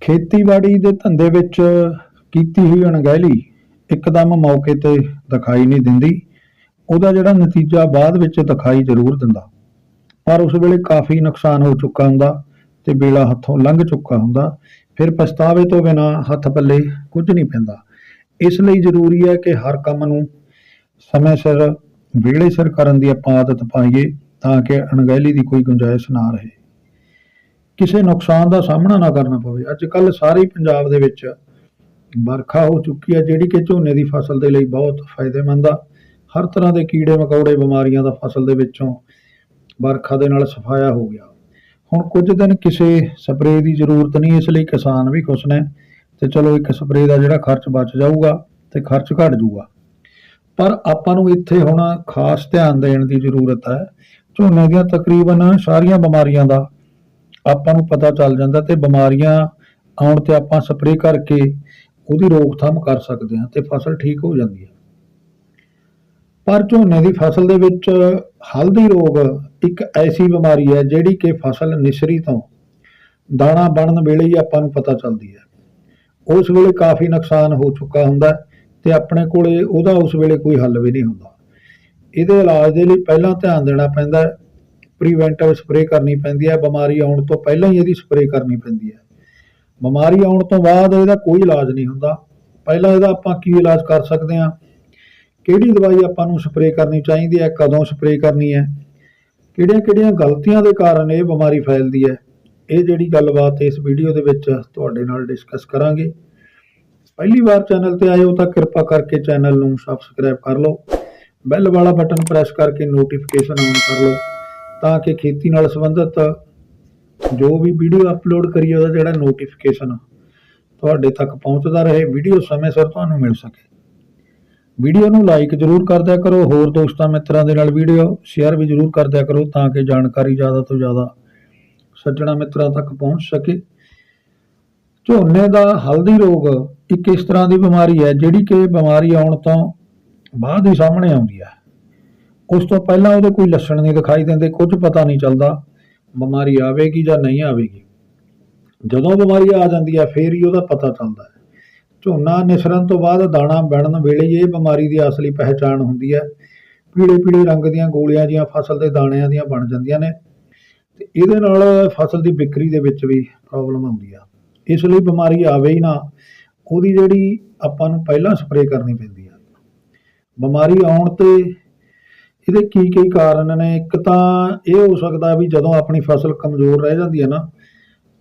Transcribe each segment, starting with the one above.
ਖੇਤੀਬਾੜੀ ਦੇ ਧੰਦੇ ਵਿੱਚ ਕੀਤੀ ਹੋਈ ਅਣਗਹਿਲੀ ਇੱਕਦਮ ਮੌਕੇ ਤੇ ਦਿਖਾਈ ਨਹੀਂ ਦਿੰਦੀ। ਉਹਦਾ ਜਿਹੜਾ ਨਤੀਜਾ ਬਾਅਦ ਵਿੱਚ ਦਿਖਾਈ ਜ਼ਰੂਰ ਦਿੰਦਾ। ਪਰ ਉਸ ਵੇਲੇ ਕਾਫੀ ਨੁਕਸਾਨ ਹੋ ਚੁੱਕਾ ਹੁੰਦਾ ਤੇ ਵੇਲਾ ਹੱਥੋਂ ਲੰਘ ਚੁੱਕਾ ਹੁੰਦਾ। ਫਿਰ ਪਛਤਾਵੇ ਤੋਂ ਬਿਨਾ ਹੱਥ ਪੱਲੇ ਕੁਝ ਨਹੀਂ ਪੈਂਦਾ। ਇਸ ਲਈ ਜ਼ਰੂਰੀ ਹੈ ਕਿ ਹਰ ਕੰਮ ਨੂੰ ਸਮੇਂ ਸਿਰ ਵੇਲੇ ਸਿਰ ਕਰਨ ਦੀ ਆਪਾਂ ਆਦਤ ਪਾਈਏ ਤਾਂ ਕਿ ਅਣਗਹਿਲੀ ਦੀ ਕੋਈ ਗੁੰਜਾਇਸ਼ ਨਾ ਰਹੇ। ਕਿਸੇ ਨੁਕਸਾਨ ਦਾ ਸਾਹਮਣਾ ਨਾ ਕਰਨਾ ਪਵੇ। ਅੱਜ ਕੱਲ ਸਾਰੇ ਪੰਜਾਬ ਦੇ ਵਿੱਚ ਵਰਖਾ ਹੋ ਚੁੱਕੀ ਹੈ, ਜਿਹੜੀ ਕਿ ਝੋਨੇ ਦੀ ਫਸਲ ਦੇ ਲਈ ਬਹੁਤ ਫਾਇਦੇਮੰਦ ਆ। ਹਰ ਤਰ੍ਹਾਂ ਦੇ ਕੀੜੇ ਮਕੌੜੇ ਬਿਮਾਰੀਆਂ ਦਾ ਫਸਲ ਦੇ ਵਿੱਚੋਂ ਵਰਖਾ ਦੇ ਨਾਲ ਸਫਾਇਆ ਹੋ ਗਿਆ। ਹੁਣ ਕੁਝ ਦਿਨ ਕਿਸੇ ਸਪਰੇਅ ਦੀ ਜ਼ਰੂਰਤ ਨਹੀਂ, ਇਸ ਲਈ ਕਿਸਾਨ ਵੀ ਖੁਸ਼ ਨੇ ਤੇ ਚਲੋ ਇੱਕ ਸਪਰੇਅ ਦਾ ਜਿਹੜਾ ਖਰਚ ਬਚ ਜਾਊਗਾ ਤੇ ਖਰਚ ਘਟ ਜਾਊਗਾ। ਪਰ ਆਪਾਂ ਨੂੰ ਇੱਥੇ ਹੁਣ ਖਾਸ ਧਿਆਨ ਦੇਣ ਦੀ ਜ਼ਰੂਰਤ ਹੈ। ਝੋਨੇ ਦੀਆਂ ਤਕਰੀਬਨ ਸਾਰੀਆਂ ਬਿਮਾਰੀਆਂ ਦਾ ਆਪਾਂ ਨੂੰ ਪਤਾ ਚੱਲ ਜਾਂਦਾ ਤੇ ਬਿਮਾਰੀਆਂ ਆਉਣ ਤੇ ਆਪਾਂ ਸਪਰੇਅ ਕਰਕੇ ਉਹਦੀ ਰੋਕਥਾਮ ਕਰ ਸਕਦੇ ਹਾਂ ਤੇ ਫਸਲ ਠੀਕ ਹੋ ਜਾਂਦੀ ਹੈ। ਪਰ ਝੋਨੇ ਦੀ ਫਸਲ ਦੇ ਵਿੱਚ ਹਲਦੀ ਰੋਗ ਇੱਕ ਐਸੀ ਬਿਮਾਰੀ ਹੈ ਜਿਹੜੀ ਕਿ ਫਸਲ ਨਿਸਰੀ ਤੋਂ ਦਾਣਾ ਬਣਨ ਵੇਲੇ ਹੀ ਆਪਾਂ ਨੂੰ ਪਤਾ ਚੱਲਦੀ ਹੈ। ਉਸ ਵੇਲੇ ਕਾਫੀ ਨੁਕਸਾਨ ਹੋ ਚੁੱਕਾ ਹੁੰਦਾ ਹੈ ਤੇ ਆਪਣੇ ਕੋਲੇ ਉਹਦਾ ਉਸ ਵੇਲੇ ਕੋਈ ਹੱਲ ਵੀ ਨਹੀਂ ਹੁੰਦਾ। ਇਹਦੇ ਇਲਾਜ ਦੇ ਲਈ ਪਹਿਲਾਂ ਧਿਆਨ ਦੇਣਾ ਪੈਂਦਾ ਪ੍ਰੀਵੈਂਟਿਵ ਸਪਰੇਅ ਕਰਨੀ ਪੈਂਦੀ ਹੈ, ਬਿਮਾਰੀ ਆਉਣ ਤੋਂ ਪਹਿਲਾਂ ਹੀ ਇਹਦੀ ਸਪਰੇਅ ਕਰਨੀ ਪੈਂਦੀ ਹੈ। ਬਿਮਾਰੀ ਆਉਣ ਤੋਂ ਬਾਅਦ ਇਹਦਾ ਕੋਈ ਇਲਾਜ ਨਹੀਂ ਹੁੰਦਾ। ਪਹਿਲਾਂ ਇਹਦਾ ਆਪਾਂ ਕੀ ਇਲਾਜ ਕਰ ਸਕਦੇ ਹਾਂ? ਕਿਹੜੀ ਦਵਾਈ ਆਪਾਂ ਨੂੰ ਸਪਰੇਅ ਕਰਨੀ ਚਾਹੀਦੀ ਹੈ, ਕਦੋਂ ਸਪਰੇਅ ਕਰਨੀ ਹੈ? ਕਿਹੜੀਆਂ-ਕਿਹੜੀਆਂ ਗਲਤੀਆਂ ਦੇ ਕਾਰਨ ਇਹ ਬਿਮਾਰੀ ਫੈਲਦੀ ਹੈ? ਇਹ ਜਿਹੜੀ ਗੱਲਬਾਤ ਇਸ ਵੀਡੀਓ ਦੇ ਵਿੱਚ ਤੁਹਾਡੇ ਨਾਲ ਡਿਸਕਸ ਕਰਾਂਗੇ। ਪਹਿਲੀ ਵਾਰ ਚੈਨਲ ਤੇ ਆਏ ਹੋ ਤਾਂ ਕਿਰਪਾ ਕਰਕੇ ਚੈਨਲ ਨੂੰ ਸਬਸਕ੍ਰਾਈਬ ਕਰ ਲਓ। ਬੈਲ ਵਾਲਾ ਬਟਨ ਪ੍ਰੈਸ ਕਰਕੇ ਨੋਟੀਫਿਕੇਸ਼ਨ ਆਨ ਕਰ ਲਓ। ਤਾਂ ਕਿ ਖੇਤੀ ਨਾਲ ਸੰਬੰਧਿਤ ਜੋ ਵੀ ਵੀਡੀਓ ਅਪਲੋਡ ਕਰੀਏ, ਉਹਦਾ ਜਿਹੜਾ ਨੋਟੀਫਿਕੇਸ਼ਨ ਤੁਹਾਡੇ ਤੱਕ ਪਹੁੰਚਦਾ ਰਹੇ, ਵੀਡੀਓ ਸਮੇਂ ਸਿਰ ਤੁਹਾਨੂੰ ਮਿਲ ਸਕੇ। ਵੀਡੀਓ ਨੂੰ ਲਾਈਕ ਜ਼ਰੂਰ ਕਰਦਿਆ ਕਰੋ, ਹੋਰ ਦੋਸਤਾਂ ਮਿੱਤਰਾਂ ਦੇ ਨਾਲ ਵੀਡੀਓ ਸ਼ੇਅਰ ਵੀ ਜ਼ਰੂਰ ਕਰਦਿਆ ਕਰੋ, ਤਾਂ ਕਿ ਜਾਣਕਾਰੀ ਜ਼ਿਆਦਾ ਤੋਂ ਜ਼ਿਆਦਾ ਸੱਜਣਾ ਮਿੱਤਰਾਂ ਤੱਕ ਪਹੁੰਚ ਸਕੇ। ਝੋਨੇ ਦਾ ਹਲਦੀ ਰੋਗ ਇੱਕ ਇਸ ਤਰ੍ਹਾਂ ਦੀ ਬਿਮਾਰੀ ਹੈ, ਜਿਹੜੀ ਕਿ ਬਿਮਾਰੀ ਆਉਣ ਤੋਂ ਬਾਅਦ ਹੀ ਸਾਹਮਣੇ ਆਉਂਦੀ ਹੈ। ਉਸ ਤੋਂ ਪਹਿਲਾਂ ਉਹਦੇ ਕੋਈ ਲੱਛਣ ਨਹੀਂ ਦਿਖਾਈ ਦਿੰਦੇ, ਕੁਝ ਪਤਾ ਨਹੀਂ ਚੱਲਦਾ, ਬਿਮਾਰੀ ਆਵੇਗੀ ਜਾਂ ਨਹੀਂ ਆਵੇਗੀ। ਜਦੋਂ ਬਿਮਾਰੀ ਆ ਜਾਂਦੀ ਹੈ, ਫੇਰ ਹੀ ਉਹਦਾ ਪਤਾ ਚੱਲਦਾ ਹੈ। ਝੋਨਾ ਨਿਸਰਨ ਤੋਂ ਬਾਅਦ ਦਾਣਾ ਬਣਨ ਵੇਲੇ ਇਹ ਬਿਮਾਰੀ ਦੀ ਅਸਲੀ ਪਹਿਚਾਣ ਹੁੰਦੀ ਹੈ। ਪੀਲੇ ਪੀਲੇ ਰੰਗ ਦੀਆਂ ਗੋਲੀਆਂ ਜੀਆਂ ਫਸਲ ਦੇ ਦਾਣਿਆਂ ਦੀਆਂ ਬਣ ਜਾਂਦੀਆਂ ਨੇ। ਤੇ ਇਹਦੇ ਨਾਲ ਫਸਲ ਦੀ ਵਿਕਰੀ ਦੇ ਵਿੱਚ ਵੀ ਪ੍ਰੋਬਲਮ ਆਉਂਦੀ ਆ। ਇਸ ਲਈ ਬਿਮਾਰੀ ਆਵੇ ਹੀ ਨਾ, ਉਹਦੀ ਜਿਹੜੀ ਆਪਾਂ ਨੂੰ ਪਹਿਲਾਂ ਸਪਰੇਅ ਕਰਨੀ ਪੈਂਦੀ ਆ। ਬਿਮਾਰੀ ਆਉਣ ਤੇ ਇਹਦੇ ਕੀ ਕੀ ਕਾਰਨ ਨੇ? ਇੱਕ ਤਾਂ ਇਹ ਹੋ ਸਕਦਾ ਵੀ ਜਦੋਂ ਆਪਣੀ ਫਸਲ ਕਮਜ਼ੋਰ ਰਹਿ ਜਾਂਦੀ ਹੈ ਨਾ,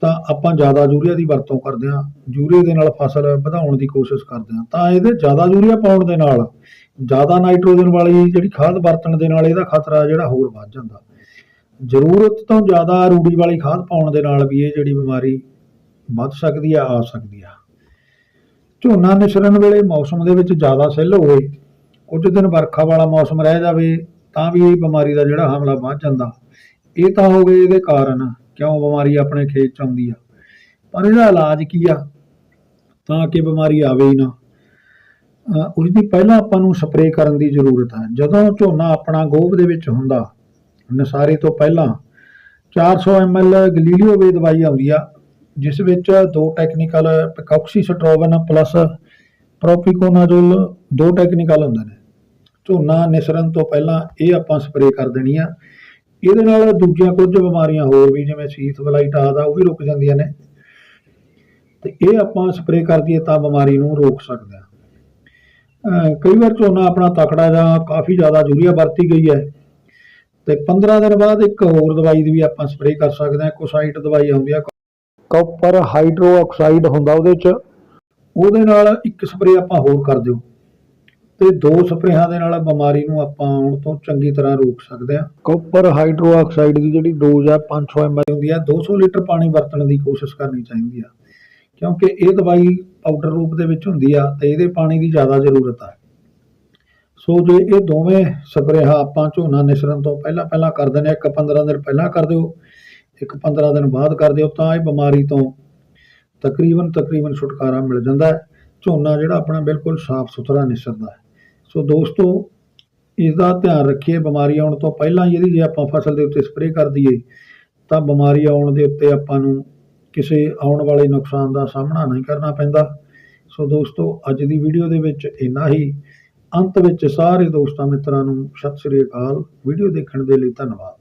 ਤਾਂ ਆਪਾਂ ਜ਼ਿਆਦਾ ਯੂਰੀਆ ਦੀ ਵਰਤੋਂ ਕਰਦੇ ਹਾਂ। ਯੂਰੀਆ ਦੇ ਨਾਲ ਫਸਲ ਵਧਾਉਣ ਦੀ ਕੋਸ਼ਿਸ਼ ਕਰਦੇ ਹਾਂ। ਤਾਂ ਇਹਦੇ ਜ਼ਿਆਦਾ ਯੂਰੀਆ ਪਾਉਣ ਦੇ ਨਾਲ ਜ਼ਿਆਦਾ ਨਾਈਟ੍ਰੋਜਨ ਵਾਲੀ ਜਿਹੜੀ ਖਾਦ ਵਰਤਣ ਦੇ ਨਾਲ ਇਹਦਾ ਖਤਰਾ ਜਿਹੜਾ ਹੋਰ ਵੱਧ ਜਾਂਦਾ। ਜ਼ਰੂਰਤ ਤੋਂ ਜ਼ਿਆਦਾ ਰੂੜੀ ਵਾਲੀ ਖਾਦ ਪਾਉਣ ਦੇ ਨਾਲ ਵੀ ਇਹ ਜਿਹੜੀ ਬਿਮਾਰੀ ਵੱਧ ਸਕਦੀ ਆ ਆ ਸਕਦੀ ਆ। ਝੋਨਾ ਨਿਸਰਨ ਵੇਲੇ ਮੌਸਮ ਦੇ ਵਿੱਚ ਜ਼ਿਆਦਾ ਸਿੱਲ ਹੋਵੇ, ਕੁਝ ਦਿਨ ਵਰਖਾ ਵਾਲਾ ਮੌਸਮ ਰਹਿ ਜਾਵੇ ਤਾਂ ਵੀ ਇਹ ਬਿਮਾਰੀ ਦਾ ਜਿਹੜਾ ਹਮਲਾ ਵੱਧ ਜਾਂਦਾ। ਇਹ ਤਾਂ ਹੋ ਗਏ ਇਹਦੇ ਕਾਰਨ, ਕਿਉਂ ਬਿਮਾਰੀ ਆਪਣੇ ਖੇਤ ਚ ਆਉਂਦੀ ਆ। ਪਰ ਇਹਦਾ ਇਲਾਜ ਕੀ ਆ? ਤਾਂ ਕਿ ਬਿਮਾਰੀ ਆਵੇ ਹੀ ਨਾ। ਅਹ ਉਸ ਦੀ ਪਹਿਲਾਂ ਆਪਾਂ ਨੂੰ ਸਪਰੇਅ ਕਰਨ ਦੀ ਜ਼ਰੂਰਤ ਹੈ ਜਦੋਂ ਝੋਨਾ ਆਪਣਾ ਗੋਭ ਦੇ ਵਿੱਚ ਹੁੰਦਾ, ਨਸਾਰੇ ਤੋਂ ਪਹਿਲਾਂ 400 ml ਗਲੀਲੀਓ ਵੇ ਦਵਾਈ ਆਉਂਦੀ ਆ, ਜਿਸ ਵਿੱਚ ਦੋ ਟੈਕਨੀਕਲ ਪਿਕੌਕਸੀਸਟ੍ਰੋਬਨ ਪਲੱਸ ਪ੍ਰੋਪੀਕੋਨਾਜ਼ੋਲ ਦੋ ਟੈਕਨੀਕਲ ਹੁੰਦੇ ਨੇ। ਝੋਨਾ ਨਿਸਰਨ ਤੋਂ ਪਹਿਲਾਂ ਇਹ ਆਪਾਂ ਸਪਰੇਅ ਕਰ ਦੇਣੀ ਆ। ਇਹਦੇ ਨਾਲ ਦੂਜੀਆਂ ਕੁਝ ਬਿਮਾਰੀਆਂ ਹੋਰ ਵੀ, ਜਿਵੇਂ ਸੀਥ ਬਲਾਈਟ ਆਦਾ ਉਹ ਵੀ ਰੁਕ ਜਾਂਦੀਆਂ ਨੇ। ਤੇ ਇਹ ਆਪਾਂ ਸਪਰੇਅ ਕਰ ਦਈਏ ਤਾਂ ਬਿਮਾਰੀ ਨੂੰ ਰੋਕ ਸਕਦੇ ਆ। ਕਈ ਵਾਰ ਝੋਨਾ ਆਪਣਾ ਤਕੜਾ ਜਾਂ ਕਾਫੀ ਜ਼ਿਆਦਾ ਯੂਰੀਆ ਵਰਤੀ ਗਈ ਹੈ। ਤੇ 15 ਦਿਨ ਬਾਅਦ ਇੱਕ ਹੋਰ ਦਵਾਈ ਦੀ ਵੀ ਆਪਾਂ ਸਪਰੇਅ ਕਰ ਸਕਦੇ ਹਾਂ ਕੋਸਾਈਟ ਦਵਾਈ ਆਉਂਦੀ ਆ ਕਾਪਰ ਹਾਈਡਰੋ ਆਕਸਾਈਡ ਹੁੰਦਾ ਉਹਦੇ ਚ। ਉਹਦੇ ਨਾਲ ਇੱਕ ਸਪਰੇਅ ਆਪਾਂ ਹੋਰ ਕਰ ਦਿਓ। ਤੇ ਦੋ ਸਪਰੇਹਾਂ ਦੇ ਨਾਲ ਬਿਮਾਰੀ ਨੂੰ ਆਪਾਂ ਆਉਣ ਤੋਂ ਚੰਗੀ ਤਰ੍ਹਾਂ ਰੋਕ ਸਕਦੇ ਹਾਂ। ਕਾਪਰ ਹਾਈਡਰੋਆਕਸਾਈਡ ਦੀ ਜਿਹੜੀ ਡੋਜ਼ ਹੈ 500 ml ਹੁੰਦੀ ਹੈ 200 ਲੀਟਰ ਪਾਣੀ ਵਰਤਣ ਦੀ ਕੋਸ਼ਿਸ਼ ਕਰਨੀ ਚਾਹੀਦੀ ਆ। ਕਿਉਂਕਿ ਇਹ ਦਵਾਈ ਪਾਊਡਰ ਰੂਪ ਦੇ ਵਿੱਚ ਹੁੰਦੀ ਆ ਤੇ ਇਹਦੇ ਪਾਣੀ ਦੀ ਜ਼ਿਆਦਾ ਜ਼ਰੂਰਤ ਆ। ਸੋ ਜੇ ਇਹ ਦੋਵੇਂ ਸਪਰੇਹਾਂ ਆਪਾਂ ਝੋਨਾ ਨਿਸਰਨ ਤੋਂ ਪਹਿਲਾਂ ਪਹਿਲਾਂ ਕਰ ਦਿੰਦੇ ਹਾਂ ਇੱਕ 15 ਦਿਨ ਪਹਿਲਾਂ ਕਰ ਦਿਓ, ਇੱਕ 15 ਦਿਨ ਬਾਅਦ ਕਰ ਦਿਓ, ਤਾਂ ਇਹ ਬਿਮਾਰੀ ਤੋਂ ਤਕਰੀਬਨ ਤਕਰੀਬਨ ਛੁਟਕਾਰਾ ਮਿਲ ਜਾਂਦਾ ਹੈ। ਝੋਨਾ ਜਿਹੜਾ ਆਪਣਾ ਬਿਲਕੁਲ ਸਾਫ਼ ਸੁਥਰਾ ਨਿਸਰਦਾ ਹੈ। ਸੋ ਦੋਸਤੋ ਇਸ ਦਾ ਧਿਆਨ ਰੱਖੀਏ, ਬਿਮਾਰੀ ਆਉਣ ਤੋਂ ਪਹਿਲਾਂ ਹੀ ਇਹਦੀ ਜੇ ਆਪਾਂ ਫਸਲ ਦੇ ਉੱਤੇ ਸਪਰੇਅ ਕਰ ਦਈਏ, ਤਾਂ ਬਿਮਾਰੀ ਆਉਣ ਦੇ ਉੱਤੇ ਆਪਾਂ ਨੂੰ ਕਿਸੇ ਆਉਣ ਵਾਲੇ ਨੁਕਸਾਨ ਦਾ ਸਾਹਮਣਾ ਨਹੀਂ ਕਰਨਾ ਪੈਂਦਾ। ਸੋ ਦੋਸਤੋ, ਅੱਜ ਦੀ ਵੀਡੀਓ ਦੇ ਵਿੱਚ ਇੰਨਾ ਹੀ। ਅੰਤ ਵਿੱਚ ਸਾਰੇ ਦੋਸਤਾਂ ਮਿੱਤਰਾਂ ਨੂੰ ਸਤਿ ਸ੍ਰੀ ਅਕਾਲ। ਵੀਡੀਓ ਦੇਖਣ ਦੇ ਲਈ ਧੰਨਵਾਦ।